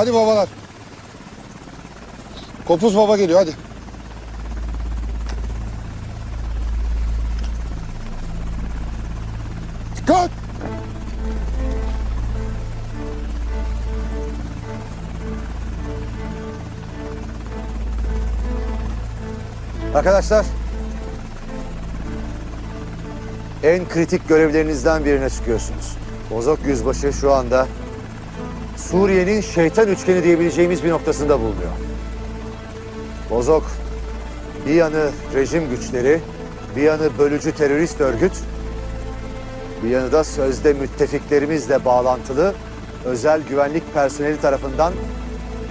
Hadi babalar. Kopuz baba geliyor hadi. Dikkat! Arkadaşlar, en kritik görevlerinizden birine çıkıyorsunuz. Bozok Yüzbaşı şu anda Suriye'nin şeytan üçgeni diyebileceğimiz bir noktasında bulunuyor. Bozok, bir yanı rejim güçleri, bir yanı bölücü terörist örgüt, bir yanı da sözde müttefiklerimizle bağlantılı özel güvenlik personeli tarafından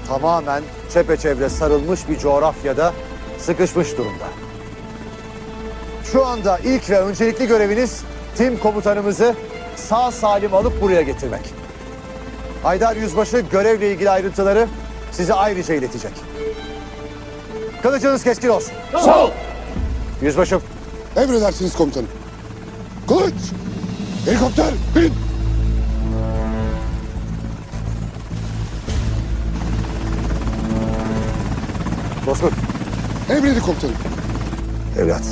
tamamen çepeçevre sarılmış bir coğrafyada sıkışmış durumda. Şu anda ilk ve öncelikli göreviniz tim komutanımızı sağ salim alıp buraya getirmek. Haydar Yüzbaşı görevle ilgili ayrıntıları size ayrıca iletecek. Kılıcınız keskin olsun. Sağ ol. Yüzbaşım, Emredersiniz komutanım. Kılıç! Helikopter bin! Bozkurt. Emredin komutanım. Evlat,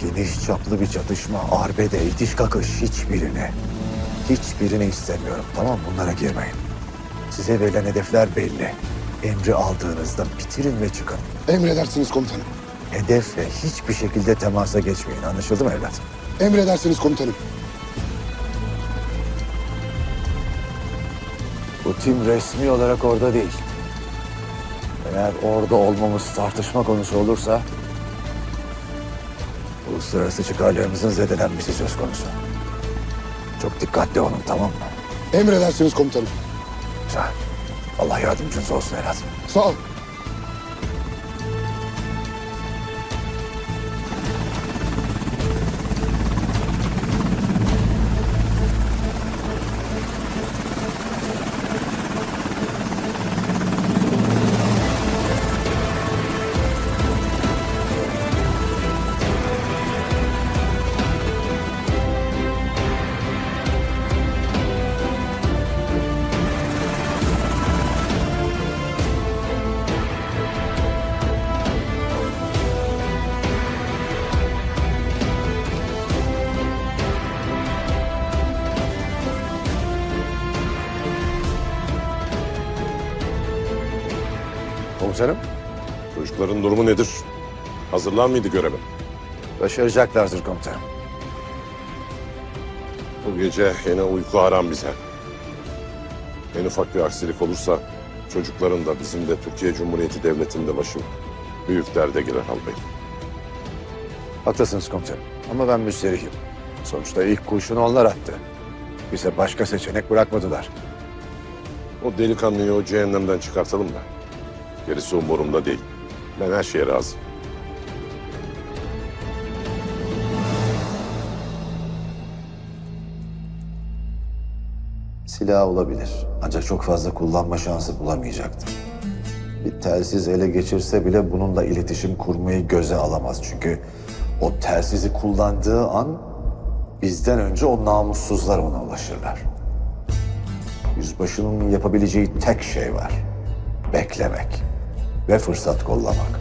geniş çaplı bir çatışma, arbede, itiş kakış hiçbirini, hiçbirini istemiyorum. Tamam bunlara girmeyin. Size verilen hedefler belli. Emri aldığınızda bitirin ve çıkın. Emredersiniz komutanım. Hedefle hiçbir şekilde temasa geçmeyin. Anlaşıldı mı evlat? Emredersiniz komutanım. Bu tim resmi olarak orada değil. Eğer orada olmamız tartışma konusu olursa... ...uluslararası çıkarlarımızın zedelenmesi söz konusu. Çok dikkatli olun tamam mı? Emredersiniz komutanım. Güzel. Allah yardımcınız olsun evlat. Sağ ol. Komiserim. Çocukların durumu nedir? Hazırlar mıydı göreve? Başaracaklardır komutanım. Bu gece yine uyku haram bize. En ufak bir aksilik olursa çocukların da bizim de Türkiye Cumhuriyeti Devleti'nde başı büyük derde girer albay. Haklısınız komutanım. Ama ben müsterihim. Sonuçta ilk kurşunu onlar attı. Bize başka seçenek bırakmadılar. O delikanlıyı o cehennemden çıkartalım da. Gerisi umurumda değil. Ben her şeye razıyım. Silah olabilir. Ancak çok fazla kullanma şansı bulamayacaktır. Bir telsiz ele geçirse bile bununla iletişim kurmayı göze alamaz. Çünkü o telsizi kullandığı an bizden önce o namussuzlar ona ulaşırlar. Yüzbaşının yapabileceği tek şey var. Beklemek ve fırsat kollamak.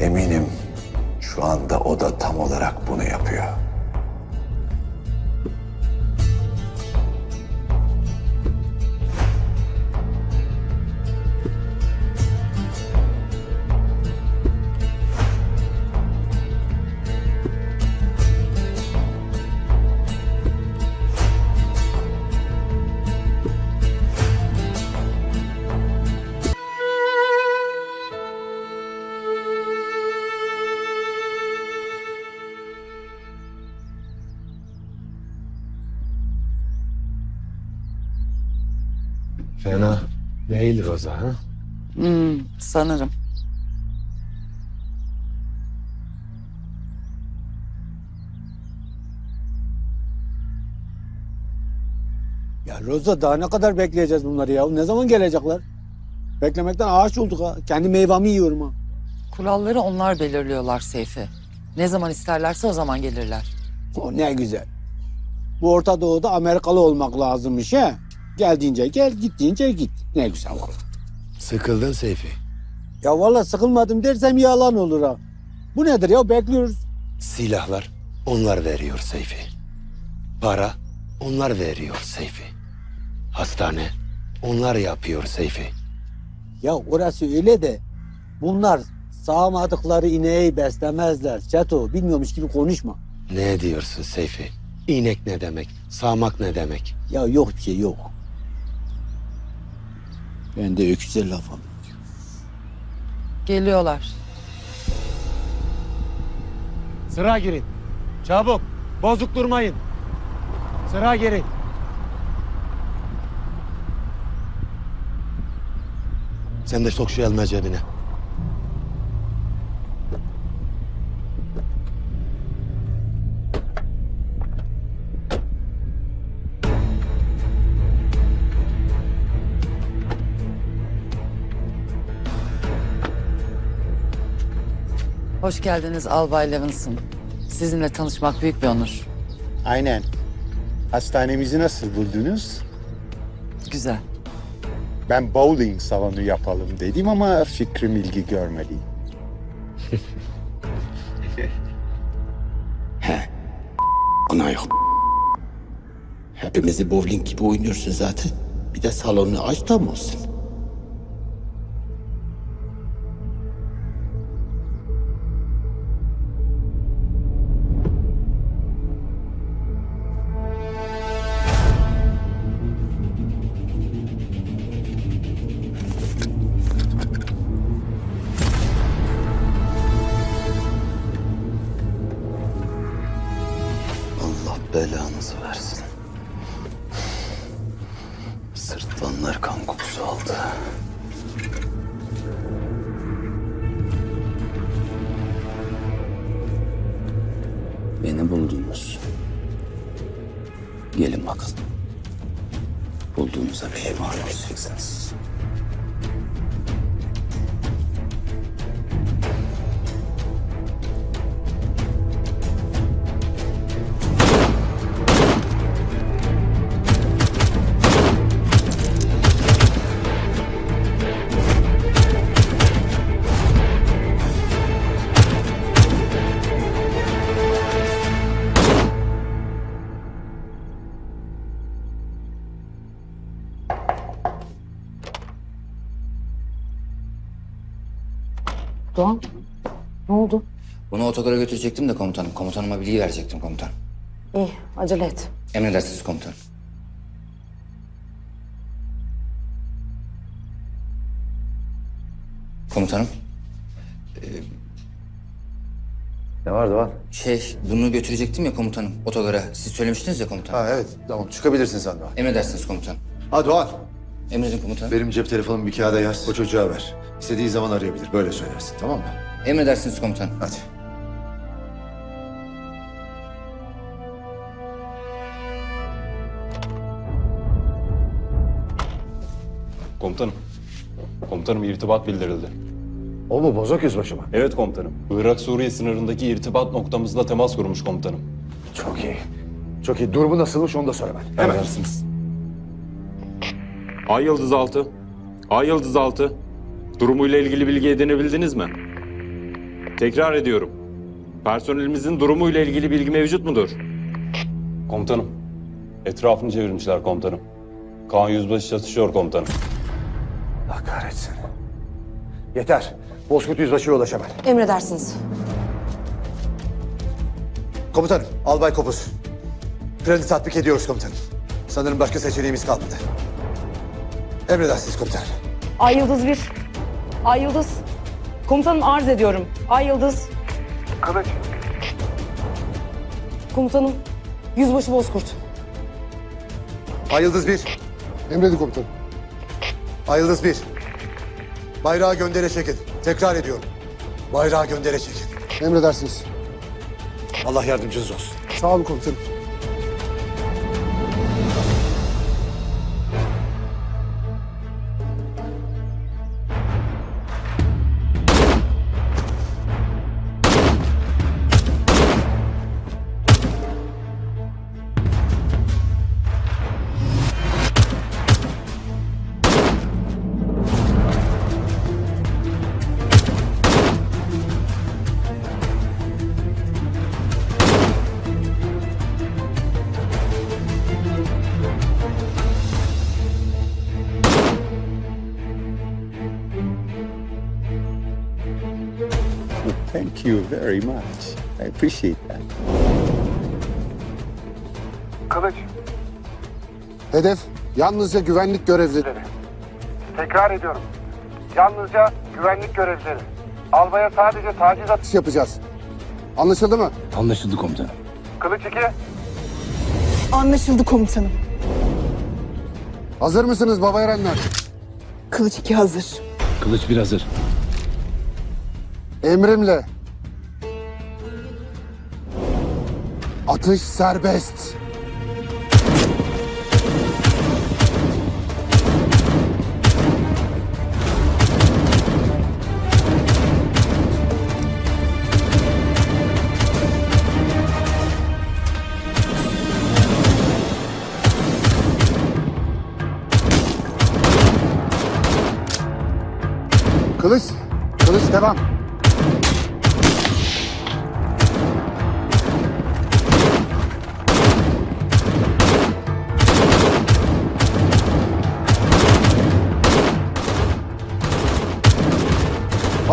Eminim şu anda o da tam olarak bunu yapıyor. Fena değil Roza ha? Hmm, sanırım. Ya Roza daha ne kadar bekleyeceğiz bunları ya? Ne zaman gelecekler? Beklemekten ağaç olduk ha. Kendi meyvamı yiyorum ha. Kuralları onlar belirliyorlar Seyfi. Ne zaman isterlerse o zaman gelirler. O ne güzel. Bu Orta Doğu'da Amerikalı olmak lazımmış he. Geldiğince gel, gittiğince git. Ne güzel valla. Sıkıldın Seyfi. Ya valla sıkılmadım dersem yalan olur ha. Bu nedir ya bekliyoruz. Silahlar onlar veriyor Seyfi. Para onlar veriyor Seyfi. Hastane onlar yapıyor Seyfi. Ya orası öyle de bunlar sağmadıkları ineği beslemezler. Çeto bilmiyormuş gibi konuşma. Ne diyorsun Seyfi? İnek ne demek? Sağmak ne demek? Ya yok bir şey yok. Ben de öküze laf. Geliyorlar. Sıra girin. Çabuk. Bozuk durmayın. Sıra girin. Sen de sok şu elma cebine. Hoş geldiniz Albay Levinson. Sizinle tanışmak büyük bir onur. Aynen. Hastanemizi nasıl buldunuz? Güzel. Ben bowling salonu yapalım dedim ama fikrim ilgi görmedi. Ana yok. Hepimizi bowling gibi oynuyorsun zaten. Bir de salonu aç da mı olsun? Belanızı versin. Sırtlanlar kan kokusu aldı. Beni buldunuz. Gelin bakalım. Bulduğunuza pişman olacaksınız. Bunu otogara götürecektim de komutanım. Komutanıma bilgi verecektim komutan. İyi, acele et. Emredersiniz komutanım. Komutanım, Ne var Doğan? şey bunu götürecektim ya komutanım otogara. Siz söylemiştiniz ya komutanım. Ha evet tamam çıkabilirsin sen Doğan. Emredersiniz komutanım. Ha Doğan. Emredin komutanım. Benim cep telefonumu bir kağıda yaz. O çocuğa ver. İstediği zaman arayabilir. Böyle söylersin tamam mı? Emredersiniz komutanım. Hadi. Komutanım. Komutanım irtibat bildirildi. O mu bozok yüzbaşı mı? Evet komutanım. Irak-Suriye sınırındaki irtibat noktamızla temas kurmuş komutanım. Çok iyi. Çok iyi. Durumu nasılmış onu da söyle ben. Hemen. Emredersiniz. Ay Yıldız 6. Ay Yıldız 6. Durumuyla ilgili bilgi edinebildiniz mi? Tekrar ediyorum. Personelimizin durumuyla ilgili bilgi mevcut mudur? Komutanım. Etrafını çevirmişler komutanım. Kaan Yüzbaşı çatışıyor komutanım. Allah kahretsin. Yeter. Bozkurt yüzbaşıya ulaş hemen. Emredersiniz. Komutanım, Albay Kopuz. Planı tatbik ediyoruz komutanım. Sanırım başka seçeneğimiz kalmadı. Emredersiniz komutanım. Ay Yıldız bir. Ay Yıldız. Komutanım arz ediyorum. Ay Yıldız. Kılıç. Komutanım. Yüzbaşı Bozkurt. Ay Yıldız 1. Emredin komutanım. Ay Yıldız 1. Bayrağı göndere çekin. Tekrar ediyorum. Bayrağı göndere çekin. Emredersiniz. Allah yardımcınız olsun. Sağ olun komutanım. Thank you very much. I appreciate that. Kılıç. Hedef yalnızca güvenlik görevlileri. Tekrar ediyorum. Yalnızca güvenlik görevlileri. Albaya sadece taciz at. Atış yapacağız. Anlaşıldı mı? Anlaşıldı komutanım. Kılıç 2. Anlaşıldı komutanım. Hazır mısınız baba erenler? Kılıç 2 hazır. Kılıç bir hazır. Emrimle. Atış serbest. Kılıç, kılıç devam.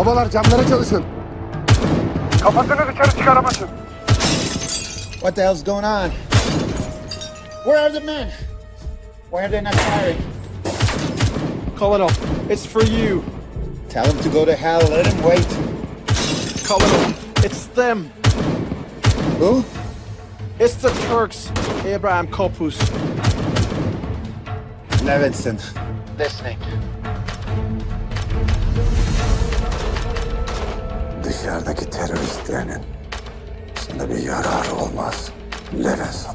Babalar camlara çalışın. Kapatını dışarı çıkaramasın. What the hell's going on? Where are the men? Why are they not firing? Colonel, it's for you. Tell them to go to hell. Let them wait. Colonel, it's them. Who? It's the Turks. Abraham Kopus. Levinson. Listening. Dışarıdaki teröristlerinin sana bir yararı olmaz. Levenson.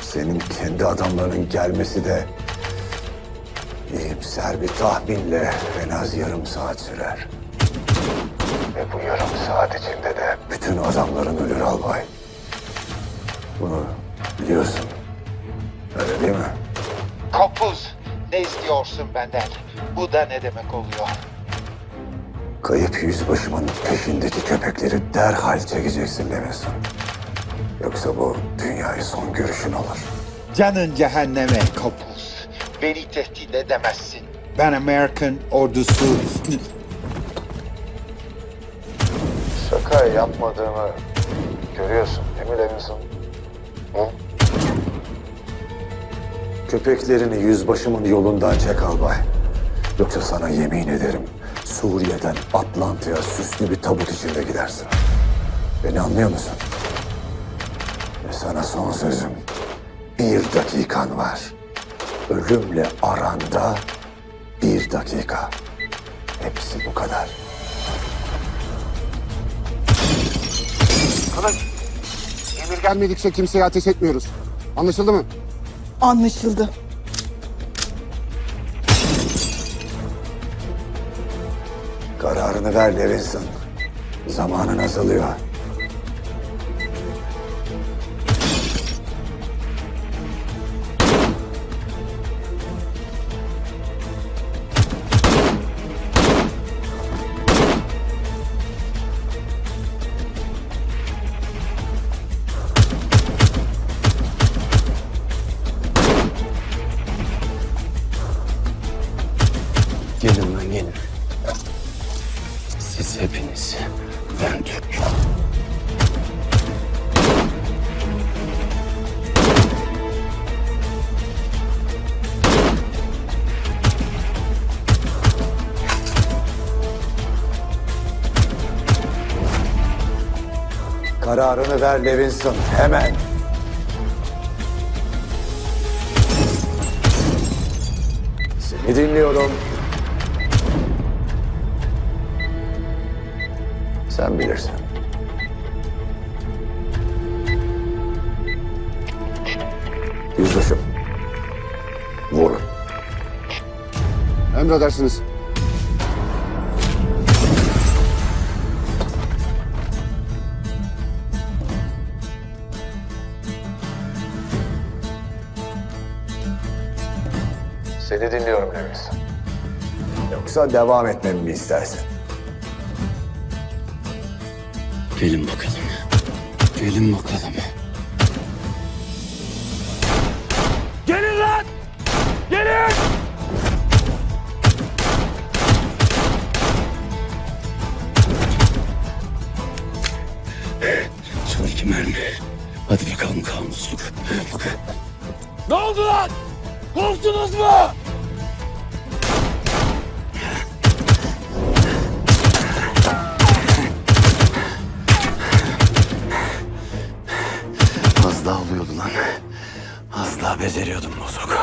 Senin kendi adamlarının gelmesi de iyimser bir tahminle en az yarım saat sürer. Ve bu yarım saat içinde de bütün adamların ölür albay. Bunu biliyorsun. Öyle değil mi? Kopuz. Ne istiyorsun benden? Bu da ne demek oluyor? Kayıp yüzbaşımın peşindeki köpekleri derhal çekeceksin Levinson. Yoksa bu dünyayı son görüşün olur. Canın cehenneme Kopuz. Beni tehdit edemezsin. Ben Amerikan ordusu... Şaka yapmadığımı görüyorsun değil mi Levinson? Hı? Köpeklerini yüzbaşımın yolundan çek albay. Yoksa sana yemin ederim Suriye'den Atlantı'ya süslü bir tabut içinde gidersin. Beni anlıyor musun? Ve sana son sözüm. Bir dakikan var. Ölümle aranda bir dakika. Hepsi bu kadar. Kılıç. Emir gelmedikçe kimseye ateş etmiyoruz. Anlaşıldı mı? Anlaşıldı. Kararını ver Levinson. Zamanın azalıyor. Kararını ver Levinson. Hemen. Seni dinliyorum. Sen bilirsin. Yüzbaşım. Vurun. Emredersiniz. dedi. Dinliyorum Levent. Yoksa devam etmemi mi istersin? Gelin bakalım. Gelin bakalım. Gelin lan! Gelin! Son mermi. Hadi bakalım kanunsuzluk. Ne oldu lan? Korktunuz mu? Daha oluyordu lan. Az daha beceriyordum bozok.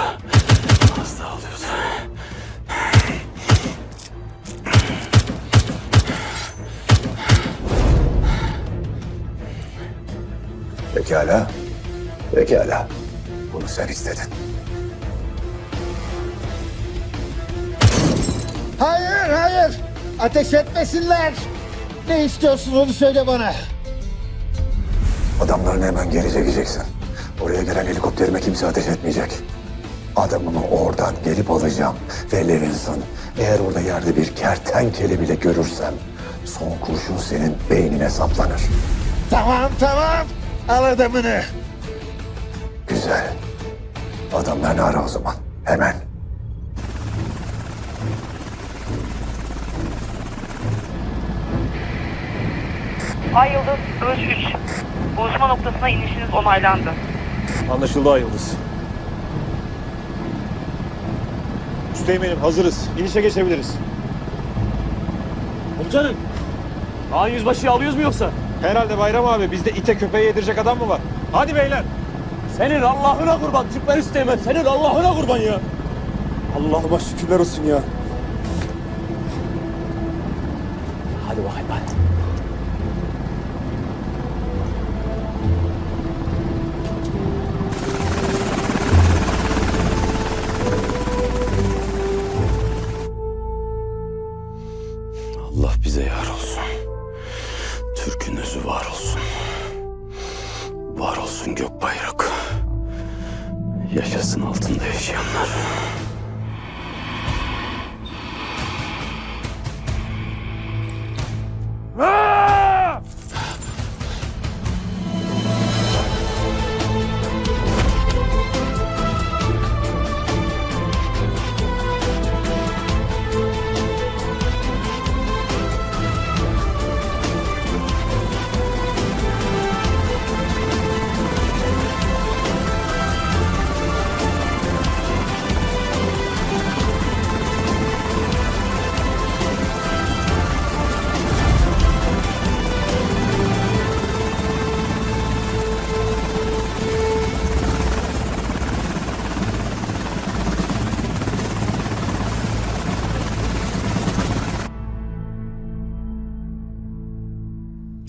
Az daha oluyordu. Pekala. Pekala. Bunu sen istedin. Hayır, hayır. Ateş etmesinler. Ne istiyorsun onu söyle bana. Adamlarını hemen geri çekeceksin. Oraya gelen helikopterime kimse ateş etmeyecek. Adamımı oradan gelip alacağım. Ve Levinson, eğer orada yerde bir kertenkele bile görürsem... ...son kurşun senin beynine saplanır. Tamam, tamam. Al adamını. Güzel. Adamlarını ara o zaman. Hemen. Ay Yıldız, Ölç 3. Buluşma noktasına inişiniz onaylandı. Anlaşıldı Ay Yıldız. Üsteğmenim hazırız. İnişe geçebiliriz. Komutanım. Kaan Yüzbaşı'yı alıyoruz mu yoksa? Herhalde Bayram abi. Bizde ite köpeğe yedirecek adam mı var? Hadi beyler. Senin Allah'ına kurban. Türkmen Üsteğmen. Senin Allah'ına kurban ya. Allah'ıma şükürler olsun ya. Hadi bakayım hadi.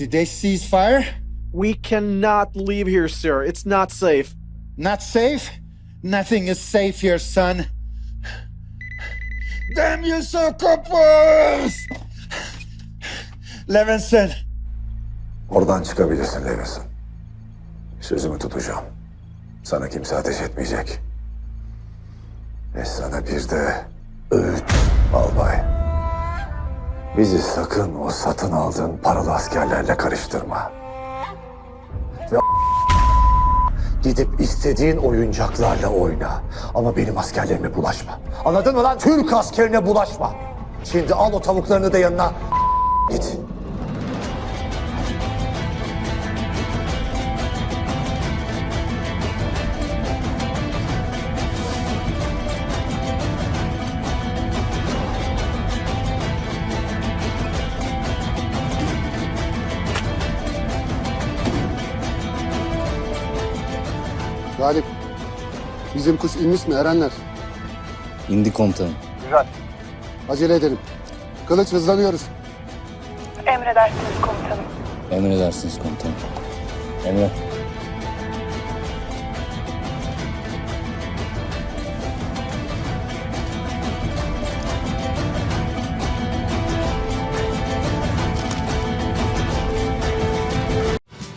Did they cease fire? We cannot leave here, sir. It's not safe. Not safe? Nothing is safe here, son. Damn you, succubus! Levinson, Oradan çıkabilirsin Levinson. Sözümü tutacağım. Sana kimse ateş etmeyecek. Ve sana bir de öğüt albay. Bizi sakın o satın aldığın paralı askerlerle karıştırma. Ve gidip istediğin oyuncaklarla oyna. Ama benim askerlerime bulaşma. Anladın mı lan? Türk askerine bulaşma. Şimdi al o tavuklarını da yanına. Git. Galip. Bizim kuş inmiş mi Erenler? İndi komutanım. Acele edelim. Kılıç hızlanıyoruz. Emredersiniz komutanım. Emredersiniz komutanım. Emre.